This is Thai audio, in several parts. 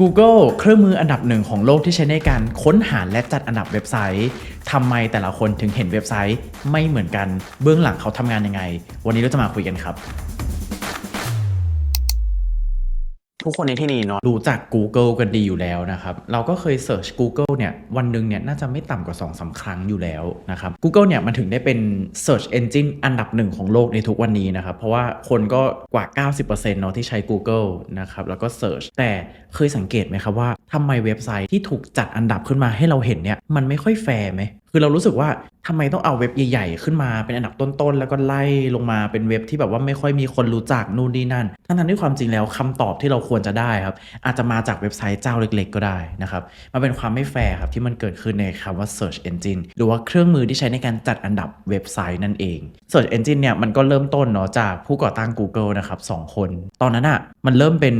Google เครื่องมืออันดับหนึ่งของโลกที่ใช้ในการค้นหาและจัดอันดับเว็บไซต์ทำไมแต่ละคนถึงเห็นเว็บไซต์ไม่เหมือนกัน เบื้องหลังเขาทำงานยังไง วันนี้เราจะมาคุยกันครับ ทุกคนในที่นี้เนาะรู้จัก Google กันดีอยู่แล้วนะครับ เราก็เคยเสิร์ช Google เนี่ยวันหนึ่งเนี่ยน่าจะไม่ต่ำกว่า2อสาครั้งอยู่แล้วนะครับ Google เนี่ยมันถึงได้เป็น Search Engine อันดับหนึ่งของโลกในทุกวันนี้นะครับ เพราะว่าคนก็กว่า 90%เนาะที่ใช้ Google นะครับแล้วก็ Search แต่เคยสังเกตไหมครับว่า ทำไมเว็บไซต์ที่ถูกจัดอันดับขึ้นมาให้เราเห็นเนี่ยมันไม่ค่อยแฟร์ไหมคือเรารู้สึกว่าทำไมต้องเอาเว็บใหญ่ๆ ขึ้นมาเป็นอันดับต้นๆ แล้วก็ไล่ลงมาเป็นเว็บที่แบบว่าไม่ค่อยมีคนรู้จักนู่นนี่นั่นทั้งๆที่ความจริงแล้วคำตอบที่เราควรจะได้ครับ อาจจะมาจากเว็บไซต์เจ้าเล็กๆ ก็ได้นะครับมันเป็นความไม่แฟร์ครับที่มันเกิดขึ้นในคำว่า search engine หรือว่าเครื่องมือที่ใช้ในการจัดอันดับเว็บไซต์นั่นเอง search engine เนี่ยมันก็เริ่มต้นเนาะจากผู้ก่อตั้ง Google นะครับสคน ตอนนั้นอะ่ะมันเริ่มเป็น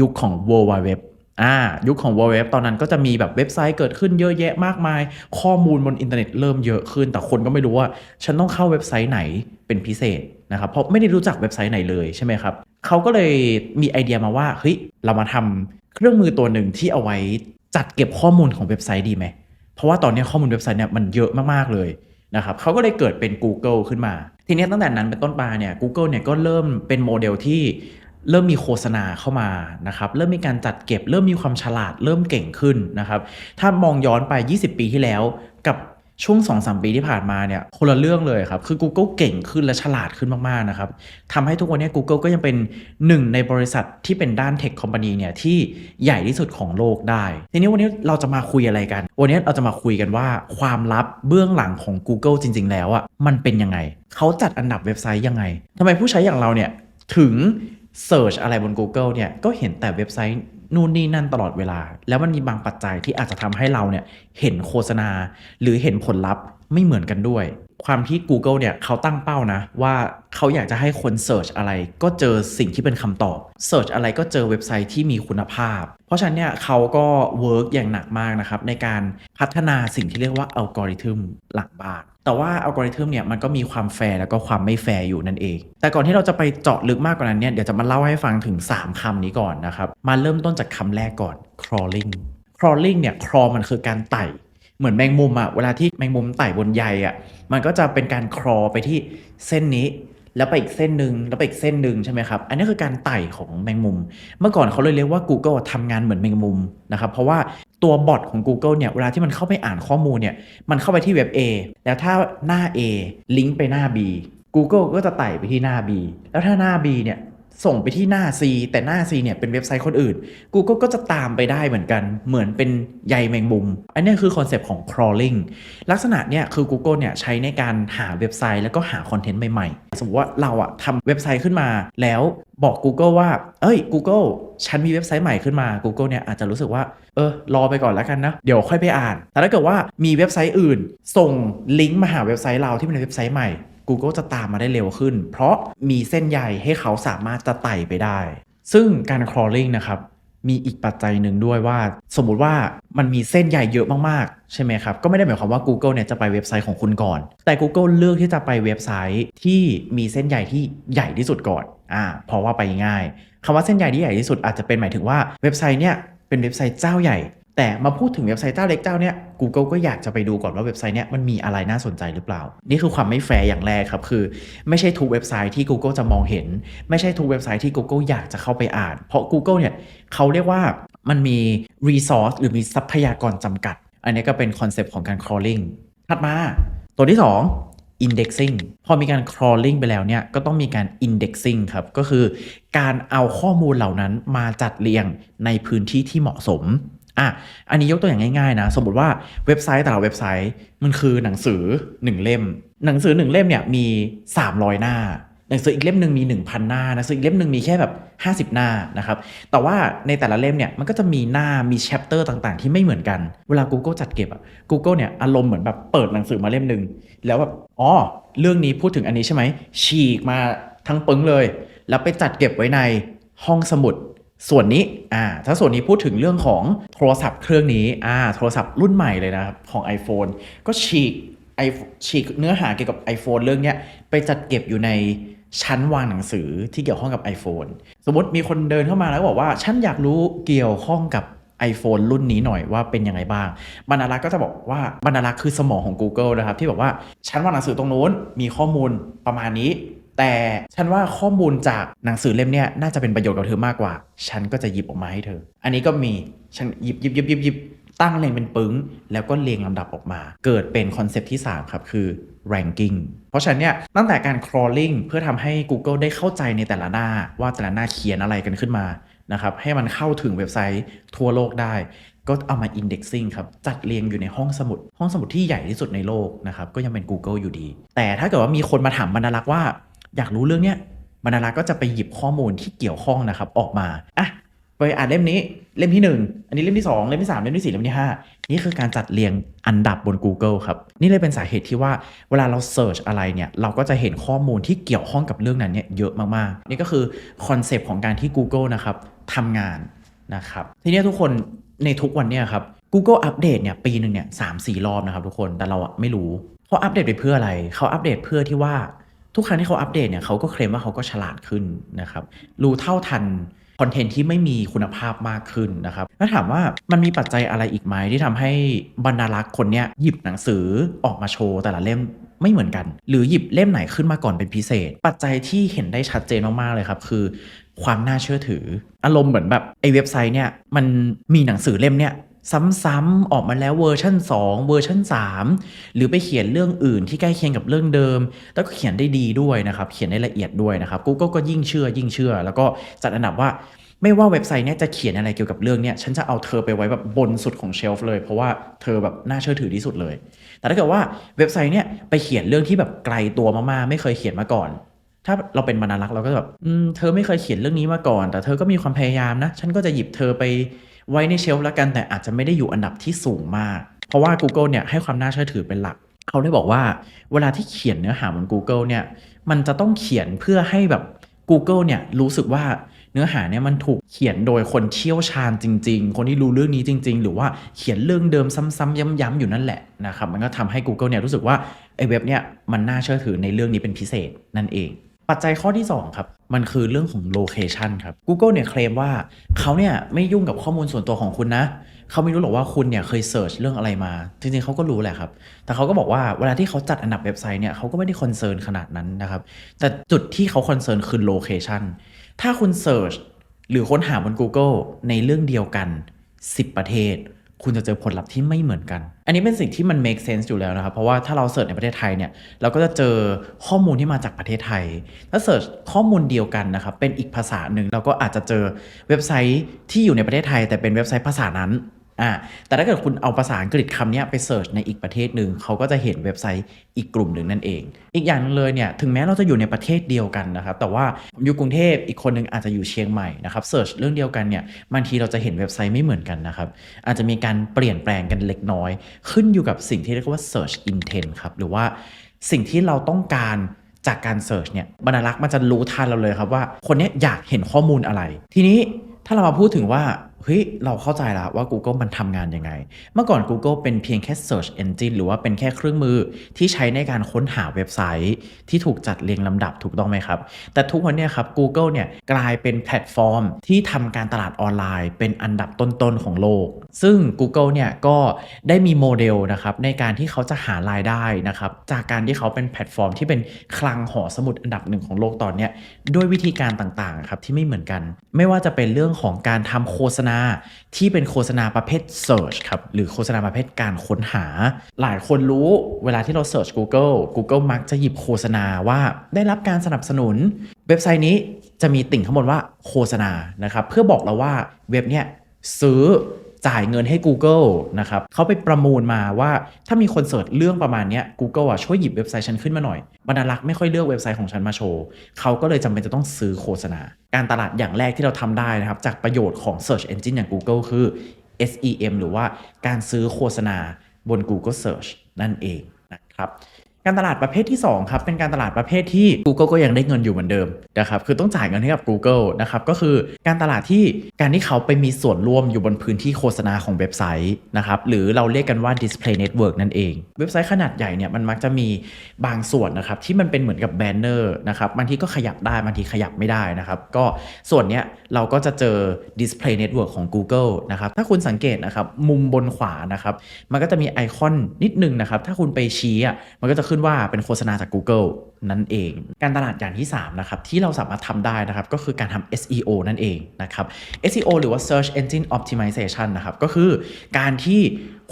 ยุคของ World Wide Web อ่ายุคของ World Web ตอนนั้นก็จะมีแบบเว็บไซต์เกิดขึ้นเยอะแยะมากมาย ข้อมูลบนอินเทอร์เน็ตเริ่มเยอะขึ้น แต่คนก็ไม่รู้ว่า ฉันต้องเข้าเว็บไซต์ไหนเป็นพิเศษนะครับเพราะไม่ได้รู้จักเว็บไซต์ไหนเลยใช่ไหมครับเขาก็เลยมีไอเดียมาว่าเฮ้ยเรามาทำเครื่องมือตัวหนึ่งที่เอาไว้จัดเก็บข้อมูลของเว็บไซต์ดีไหมเพราะว่าตอนนี้ข้อมูลเว็บไซต์เนี่ยมันเยอะมากๆเลยนะครับเขาก็เลยเกิดเป็น Google ขึ้นมา ทีนี้ตั้งแต่นั้นเป็นต้นมาเนี่ย Google เนี่ยก็เริ่มเป็นโมเดลที่ เริ่มมีโฆษณาเข้ามานะครับเริ่มมีการจัดเก็บ เริ่มมีความฉลาด เริ่มเก่งขึ้นนะครับถ้ามองย้อนไป 20 ปีที่แล้วกับช่วง2-3ปีที่ผ่านมาเนี่ยคนละเรื่องเลยครับ คือ Google เก่งขึ้นและฉลาดขึ้นมาก ๆ นะครับทำให้ทุกวันนี้ Google ก็ยังเป็นหนึ่งในบริษัทที่เป็นด้านเทคคอมพานีเนี่ยที่ใหญ่ที่สุดของโลกได้ ทีนี้วันนี้เราจะมาคุยอะไรกัน วันนี้เราจะมาคุยกันว่าความลับเบื้องหลังของ Google จริง ๆ แล้วอะมันเป็นยังไง เขาจัดอันดับเว็บไซต์ยังไงทำไมผู้ใช้อย่างเราเนี่ยถึง Search อะไรบน Google เนี่ยก็เห็นแต่เว็บไซต์นู่นนี่นั่นตลอดเวลา แล้วมันมีบางปัจจัยที่อาจจะทำให้เราเนี่ยเห็นโฆษณา หรือเห็นผลลัพธ์ไม่เหมือนกันด้วย ความที่ Google เนี่ยเขาตั้งเป้านะ ว่าเขาอยากจะให้คน Search อะไรก็เจอสิ่งที่เป็นคำตอบ Search อะไรก็เจอเว็บไซต์ที่มีคุณภาพ เพราะฉะนั้นเนี่ยเขาก็เวิร์กอย่างหนักมากนะครับในการพัฒนาสิ่งที่เรียกว่าอัลกอริทึมหลังบ้าน แต่ว่าอัลกอริทึมเนี่ยมันก็มีความแฟร์แล้วก็ความไม่แฟร์อยู่นั่นเอง แต่ก่อนที่เราจะไปเจาะลึกมากกว่านั้นเนี่ยเดี๋ยวจะมาเล่าให้ฟังถึง 3คำนี้ก่อนนะครับมาเริ่มต้นจากคำแรกก่อน crawling crawling เนี่ย crawl มันคือการไต่เหมือนแมงมุมอะเวลาที่แมงมุมไต่บนใยอะมันก็จะเป็นการครอไปที่เส้นนี้ แล้วไปอีกเส้นหนึ่งแล้วไปอีกเส้นหนึ่งใช่ไหมครับ อันนี้คือการไต่ของแมงมุม เมื่อก่อนเขาเลยเรียกว่า Google ทำงานเหมือนแมงมุมนะครับเพราะว่า ตัวบอทของ Google เนี่ยเวลาที่มันเข้าไปอ่านข้อมูลเนี่ยมันเข้าไปที่เว็บ A แล้วถ้าหน้า A ลิงก์ไปหน้า B Google ก็จะไต่ไปที่หน้า B แล้วถ้าหน้า B เนี่ย ส่งไปที่หน้า C แต่หน้า C เนี่ยเป็นเว็บไซต์คนอื่น Google ก็จะตามไปได้เหมือนกัน เหมือนเป็นใยแมงมุม อันนี้คือคอนเซปต์ของ crawling ลักษณะเนี่ยคือ Google เนี่ยใช้ในการหาเว็บไซต์แล้วก็หาคอนเทนต์ใหม่ๆ สมมติว่าเราอะทำเว็บไซต์ขึ้นมาแล้วบอก Google ว่า เอ้ย Google ฉันมีเว็บไซต์ใหม่ขึ้นมา Google เนี่ยอาจจะรู้สึกว่า เออ รอไปก่อนแล้วกันนะ เดี๋ยวค่อยไปอ่าน แต่ถ้าเกิดว่ามีเว็บไซต์อื่น ส่งลิงก์มาหาเว็บไซต์เราที่เป็นเว็บไซต์ใหม่ Google จะตามมาได้เร็วขึ้น เพราะมีเส้นใยให้เขาสามารถจะไต่ไปได้ ซึ่งการ crawling นะครับมีอีกปัจจัยหนึ่งด้วยว่า สมมุติว่ามันมีเส้นใยเยอะมากๆ ใช่ไหมครับ ก็ไม่ได้หมายความว่า Google เนี่ยจะไปเว็บไซต์ของคุณก่อน แต่ Google เลือกที่จะไปเว็บไซต์ที่มีเส้นใยที่ใหญ่ที่สุดก่อนอ่าเพราะว่าไปง่ายคำว่าเส้นใยที่ใหญ่ที่สุดอาจจะเป็นหมายถึงว่าเว็บไซต์เนี่ยเป็นเว็บไซต์เจ้าใหญ่ แต่มาพูดถึงเว็บไซต์เจ้าเล็กเจ้าเนี้ย Google ก็อยากจะไปดูก่อนว่าเว็บไซต์เนี้ยมันมีอะไรน่าสนใจหรือเปล่า นี่คือความไม่แฟร์อย่างแรกครับคือ ไม่ใช่ทุกเว็บไซต์ที่ Google จะมองเห็น ไม่ใช่ทุกเว็บไซต์ที่ Google อยากจะเข้าไปอ่าน เพราะ Google เนี่ยเขาเรียกว่ามันมี resource หรือมีทรัพยากรจำกัด อันนี้ก็เป็นคอนเซปต์ของการ crawling ถัดมา ตัวที่ 2 indexing พอมีการ crawling ไปแล้วเนี่ย ก็ต้องมีการ indexing ครับ ก็คือการเอาข้อมูลเหล่านั้นมาจัดเรียงในพื้นที่ที่เหมาะสม อะอันนี้ยกตัวอย่างง่ายๆนะ สมมติว่าเว็บไซต์แต่ละเว็บไซต์มันคือหนังสือ 1 เล่ม หนังสือ 1 เล่มเนี่ยมี 300 หน้า หนังสืออีกเล่มหนึ่งมี 1,000 หน้าหนังสืออีกเล่มหนึ่งมีแค่แบบ 50 หน้านะครับ แต่ว่าในแต่ละเล่มเนี่ยมันก็จะมีหน้ามีแชปเตอร์ต่างๆ ที่ไม่เหมือนกัน เวลา Google จัดเก็บอะ Google เนี่ยอารมณ์เหมือนแบบเปิดหนังสือมาเล่มหนึ่งแล้วแบบอ๋อเรื่องนี้พูดถึงอันนี้ใช่ไหมฉีกมาทั้งปึ้งเลย แล้วไปจัดเก็บไว้ในห้องสมุด ส่วนนี้อ่าถ้าส่วนนี้พูดถึงเรื่องของโทรศัพท์เครื่องนี้อ่าโทรศัพท์รุ่นใหม่เลยนะครับของ iPhone ก็ฉีกไอฉีกเนื้อหาเกี่ยวกับ iPhone เรื่องเนี้ยไปจัดเก็บอยู่ในชั้นวางหนังสือที่เกี่ยวข้องกับ iPhone สมมติมีคนเดินเข้ามาแล้วบอกว่า ฉันอยากรู้เกี่ยวข้องกับ iPhone รุ่นนี้หน่อยว่าเป็นยังไงบ้าง บรรณารักษ์ก็จะบอกว่าบรรณารักษ์คือสมองของ Google นะครับ ที่บอกว่าฉันวางหนังสือตรงนู้นมีข้อมูลประมาณนี้ แต่ฉันว่าข้อมูลจากหนังสือเล่มเนี้ยน่าจะเป็นประโยชน์กับเธอมากกว่า ฉันก็จะหยิบออกมาให้เธอ อันนี้ก็มีฉันหยิบหยิบหยิบหยิบหยิบตั้งเรียงเป็นปึ้ง แล้วก็เรียงลำดับออกมา เกิดเป็นคอนเซปต์ที่ 3 ครับ คือ ranking เพราะฉะนั้นเนี่ยตั้งแต่การ crawling เพื่อทำให้ Google ได้เข้าใจในแต่ละหน้า ว่าแต่ละหน้าเขียนอะไรกันขึ้นมานะครับให้มันเข้าถึงเว็บไซต์ทั่วโลกได้ ก็เอามา indexing ครับ จัดเรียงอยู่ในห้องสมุด ห้องสมุดที่ใหญ่ที่สุดในโลกนะครับก็ยังเป็น Google อยู่ดี แต่ถ้าเกิดว่ามีคนมาถามบรรณารักษ์ว่า อยากรู้เรื่องเนี้ยบรรณารักษ์ก็จะไปหยิบข้อมูลที่เกี่ยวข้องนะครับ ออกมาอะไปอ่านเล่มนี้เล่มที่ 1 อันนี้เล่มที่ 2 เล่มที่ 3 เล่มที่ 4 เล่มที่ 5 นี่คือการจัดเรียงอันดับบน Google ครับ นี่เลยเป็นสาเหตุที่ว่าเวลาเรา Search อะไรเนี่ยเราก็จะเห็นข้อมูลที่เกี่ยวข้องกับเรื่องนั้นเนี่ยเยอะมากๆ นี่ก็คือคอนเซปต์ของการที่ Google นะครับทำงานนะครับทีนี้ทุกคนในทุกวันเนี่ยครับ Google อัปเดตเนี่ยปีหนึ่งเนี่ยสามสี่รอบนะครับทุกคนแต่เราอะไม่รู้เขาอัปเดตไปเพื่ออะไรเขาอัปเดตเพื่อที่ว่า ทุกครั้งที่เขาอัปเดตเนี่ยเขาก็เคลมว่าเขาก็ฉลาดขึ้นนะครับรู้เท่าทันคอนเทนต์ที่ไม่มีคุณภาพมากขึ้นนะครับแล้วถามว่ามันมีปัจจัยอะไรอีกไหมที่ทำให้บรรณารักษ์คนเนี้ยหยิบหนังสือออกมาโชว์แต่ละเล่มไม่เหมือนกัน หรือหยิบเล่มไหนขึ้นมาก่อนเป็นพิเศษ ปัจจัยที่เห็นได้ชัดเจนมากๆเลยครับ คือความน่าเชื่อถือ อารมณ์เหมือนแบบไอ้เว็บไซต์เนี่ยมันมีหนังสือเล่มเนี่ย ซ้ำๆออกมาแล้วเวอร์ชัน2 เวอร์ชัน3 หรือไปเขียนเรื่องอื่นที่ใกล้เคียงกับเรื่องเดิม แล้วก็เขียนได้ดีด้วยนะครับ เขียนได้ละเอียดด้วยนะครับ Google ก็ยิ่งเชื่อยิ่งเชื่อ แล้วก็จัดอันดับว่าไม่ว่าเว็บไซต์เนี่ยจะเขียนอะไรเกี่ยวกับเรื่องเนี่ยฉันจะเอาเธอไปไว้แบบบนสุดของเชลฟ์เลย เพราะว่าเธอแบบน่าเชื่อถือที่สุดเลย แต่ถ้าเกิดว่าเว็บไซต์เนี่ยไปเขียนเรื่องที่แบบไกลตัวมากๆไม่เคยเขียนมาก่อน ถ้าเราเป็นบรรณารักษ์เราก็แบบเธอไม่เคยเขียนเรื่องนี้มาก่อน แต่เธอก็มีความพยายามนะ ฉันก็จะหยิบเธอไป ไว้ในเชลฟ์แล้วกันแต่อาจจะไม่ได้อยู่อันดับที่สูงมาก เพราะว่า Google เนี่ยให้ความน่าเชื่อถือเป็นหลัก เขาได้บอกว่า เวลาที่เขียนเนื้อหาบน Google เนี่ยมันจะต้องเขียนเพื่อให้แบบ Google เนี่ยรู้สึกว่าเนื้อหาเนี่ยมันถูกเขียนโดยคนเชี่ยวชาญจริง ๆ คนที่รู้เรื่องนี้จริง ๆ หรือว่าเขียนเรื่องเดิมซ้ำๆย้ำๆอยู่นั่นแหละนะครับมันก็ทำให้ Google เนี่ยรู้สึกว่าไอ้เว็บเนี่ยมันน่าเชื่อถือในเรื่องนี้เป็นพิเศษนั่นเอง ปัจจัยข้อที่ 2 ครับ มันคือเรื่องของโลเคชันครับ Google เนี่ยเคลมว่าเขาเนี่ยไม่ยุ่งกับข้อมูลส่วนตัวของคุณนะ เขาไม่รู้หรอกว่าคุณเนี่ยเคยเสิร์ชเรื่องอะไรมา จริงๆเขาก็รู้แหละครับ แต่เขาก็บอกว่าเวลาที่เขาจัดอันดับเว็บไซต์เนี่ยเขาก็ไม่ได้คอนเซิร์นขนาดนั้นนะครับ แต่จุดที่เขาคอนเซิร์นคือโลเคชันถ้าคุณเสิร์ชหรือค้นหาบน Google ในเรื่องเดียวกัน 10 ประเทศ คุณจะเจอผลลัพธ์ที่ไม่เหมือนกัน อันนี้เป็นสิ่งที่มัน make sense อยู่แล้วนะครับ เพราะว่าถ้าเราเสิร์ชในประเทศไทยเนี่ย เราก็จะเจอข้อมูลที่มาจากประเทศไทย ถ้าเสิร์ชข้อมูลเดียวกันนะครับ เป็นอีกภาษาหนึ่ง เราก็อาจจะเจอเว็บไซต์ที่อยู่ในประเทศไทย แต่เป็นเว็บไซต์ภาษานั้น อ่าแต่ถ้าเกิดคุณเอาภาษาอังกฤษคำนี้ไปเสิร์ชในอีกประเทศหนึ่งเขาก็จะเห็นเว็บไซต์อีกกลุ่มหนึ่งนั่นเอง อีกอย่างหนึงเลยเนี่ยถึงแม้เราจะอยู่ในประเทศเดียวกันนะครับแต่ว่าอยู่กรุงเทพอีกคนหนึงอาจจะอยู่เชียงใหม่นะครับเสิร์ชเรื่องเดียวกันเนี่ยบางทีเราจะเห็นเว็บไซต์ไม่เหมือนกันนะครับอาจจะมีการเปลี่ยนแปลงกันเล็กน้อย ขึ้นอยู่กับสิ่งที่เรียกว่า search intent ครับหรือว่าสิ่งที่เราต้องการจากการเสิร์ชเนี่ยบรรณารักษ์มันจะรู้ทันเราเลยครับว่าคนนี้อยากเห็นข้อมูลอะไร ทีนี้ถ้าเรามาพูดถึงว่า เฮ้ยเราเข้าใจแล้วว่า Google มันทำงานยังไง เมื่อก่อน Google เป็นเพียงแค่ Search Engine หรือว่าเป็นแค่เครื่องมือที่ใช้ในการค้นหาเว็บไซต์ ที่ถูกจัดเรียงลำดับถูกต้องไหมครับ แต่ทุกวันนี้ครับ Google เนี่ยกลายเป็นแพลตฟอร์ม ที่ทำการตลาดออนไลน์ เป็นอันดับต้นๆของโลก ซึ่ง Google เนี่ยก็ได้มีโมเดลนะครับในการที่เขาจะหารายได้นะครับจากการที่เขาเป็นแพลตฟอร์ม ที่เป็นคลังหอสมุดอันดับหนึ่งของโลกตอนนี้ด้วยวิธีการต่างๆครับที่ไม่เหมือนกัน ไม่ว่าจะเป็นเรื่องของการทำโฆษณาที่เป็นโฆษณาประเภท Search ครับ หรือโฆษณาประเภทการค้นหา หลายคนรู้เวลาที่เรา Search Google Google มักจะหยิบโฆษณาว่าได้รับการสนับสนุน เว็บไซต์นี้จะมีติ่งข้างบนว่าโฆษณานะครับ เพื่อบอกเราว่าเว็บเนี้ยซื้อ จ่ายเงินให้ Google นะครับเขาไปประมูลมาว่าถ้ามีคนเสิร์ชเรื่องประมาณนี้ Google อะช่วยหยิบเว็บไซต์ฉันขึ้นมาหน่อยบรรณารักษ์ไม่ค่อยเลือกเว็บไซต์ของฉันมาโชว์เขาก็เลยจำเป็นจะต้องซื้อโฆษณา การตลาดอย่างแรกที่เราทำได้นะครับ จากประโยชน์ของ Search Engine อย่าง Google คือ SEM หรือว่าการซื้อโฆษณาบน Google Search นั่นเองนะครับ การตลาดประเภทที่ 2 ครับ เป็นการตลาดประเภทที่ Google ก็ยังได้เงินอยู่เหมือนเดิมนะครับคือต้องจ่ายเงินให้กับ Google นะครับก็คือการตลาดที่การที่เขาไปมีส่วนร่วมอยู่บนพื้นที่โฆษณาของเว็บไซต์นะครับหรือเราเรียกกันว่า Display Network นั่นเอง เว็บไซต์ขนาดใหญ่เนี่ยมันมักจะมีบางส่วนนะครับที่มันเป็นเหมือนกับแบนเนอร์นะครับบางทีก็ขยับได้บางทีขยับไม่ได้นะครับก็ส่วนเนี้ยเราก็จะเจอ Display Network ของ Google นะครับถ้าคุณสังเกตนะครับมุมบนขวานะครับมันก็จะมีไอคอนนิดนึงนะครับถ้าคุณไปชี้อะมันก็จะขึ้นว่าเป็นโฆษณาจาก Google นั่นเอง การตลาดอย่างที่ 3 นะครับ ที่เราสามารถทำได้นะครับ ก็คือการทำ SEO นั่นเองนะครับ SEO หรือว่า Search Engine Optimization นะครับ ก็คือการที่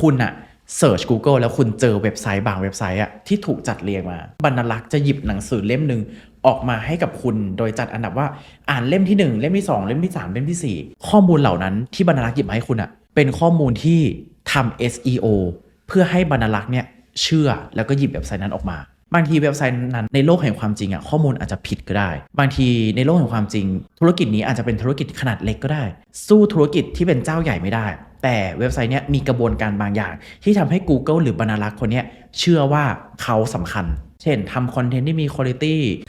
คุณอะ Search Google แล้วคุณเจอเว็บไซต์บางเว็บไซต์อะที่ถูกจัดเรียงมา บรรลักษ์จะหยิบหนังสือเล่มหนึ่งออกมาให้กับคุณโดยจัดอันดับว่าอ่านเล่มที่ 1 เล่มที่ 2 เล่มที่ 3 เล่มทีสี่4 ข้อมูลเหล่านั้นที่บรรลักษ์หยิบมาให้คุณอะเป็นข้อมูลที่ทำ SEO เพื่อให้บรรลักษ์เนี่ย เชื่อแล้วก็หยิบเว็บไซต์นั้นออกมา บางทีเว็บไซต์นั้นในโลกแห่งความจริงอะข้อมูลอาจจะผิดก็ได้ บางทีในโลกแห่งความจริง ธุรกิจนี้อาจจะเป็นธุรกิจขนาดเล็กก็ได้ สู้ธุรกิจที่เป็นเจ้าใหญ่ไม่ได้ แต่เว็บไซต์เนี้ยมีกระบวนการบางอย่าง ที่ทำให้ Google หรือบรรลักษ์คนเนี้ยเชื่อว่าเขาสำคัญ เช่นทำคอนเทนต์ที่มีคุณภาพ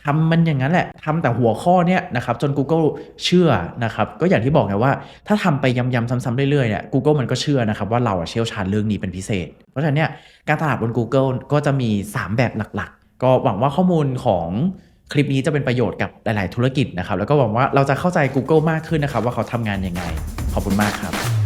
ทำมันอย่างนั้นแหละทำแต่หัวข้อเนี้ยนะครับจน Google เชื่อนะครับก็อย่างที่บอกไงว่าถ้าทำไปย้ำๆซ้ำๆเรื่อยๆเนี่ย Google มันก็เชื่อนะครับว่าเราเชี่ยวชาญเรื่องนี้เป็นพิเศษ เพราะฉะนั้นเนี่ยการตลาดบน Google ก็จะมี 3 แบบหลักๆ ก็หวังว่าข้อมูลของคลิปนี้จะเป็นประโยชน์กับหลาย ๆ ธุรกิจนะครับแล้วก็หวังว่าเราจะเข้าใจ Google มากขึ้นนะครับว่าเขาทำงานยังไง ขอบคุณมากครับ